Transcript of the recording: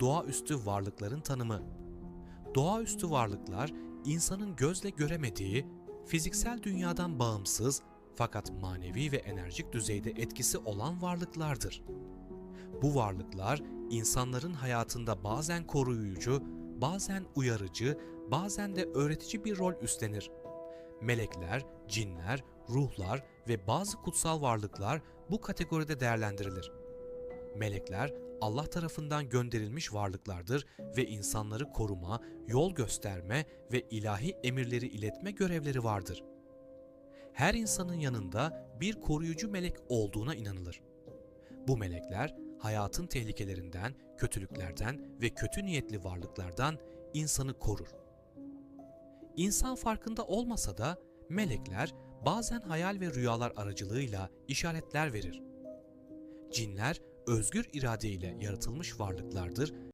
doğaüstü varlıkların tanımı. Doğaüstü varlıklar insanın gözle göremediği, fiziksel dünyadan bağımsız fakat manevi ve enerjik düzeyde etkisi olan varlıklardır. Bu varlıklar insanların hayatında bazen koruyucu, bazen uyarıcı, bazen de öğretici bir rol üstlenir. Melekler, cinler, ruhlar ve bazı kutsal varlıklar bu kategoride değerlendirilir. Melekler Allah tarafından gönderilmiş varlıklardır ve insanları koruma, yol gösterme ve ilahi emirleri iletme görevleri vardır. Her insanın yanında bir koruyucu melek olduğuna inanılır. Bu melekler hayatın tehlikelerinden, kötülüklerden ve kötü niyetli varlıklardan insanı korur. İnsan farkında olmasa da melekler bazen hayal ve rüyalar aracılığıyla işaretler verir. Cinler özgür iradeyle yaratılmış varlıklardır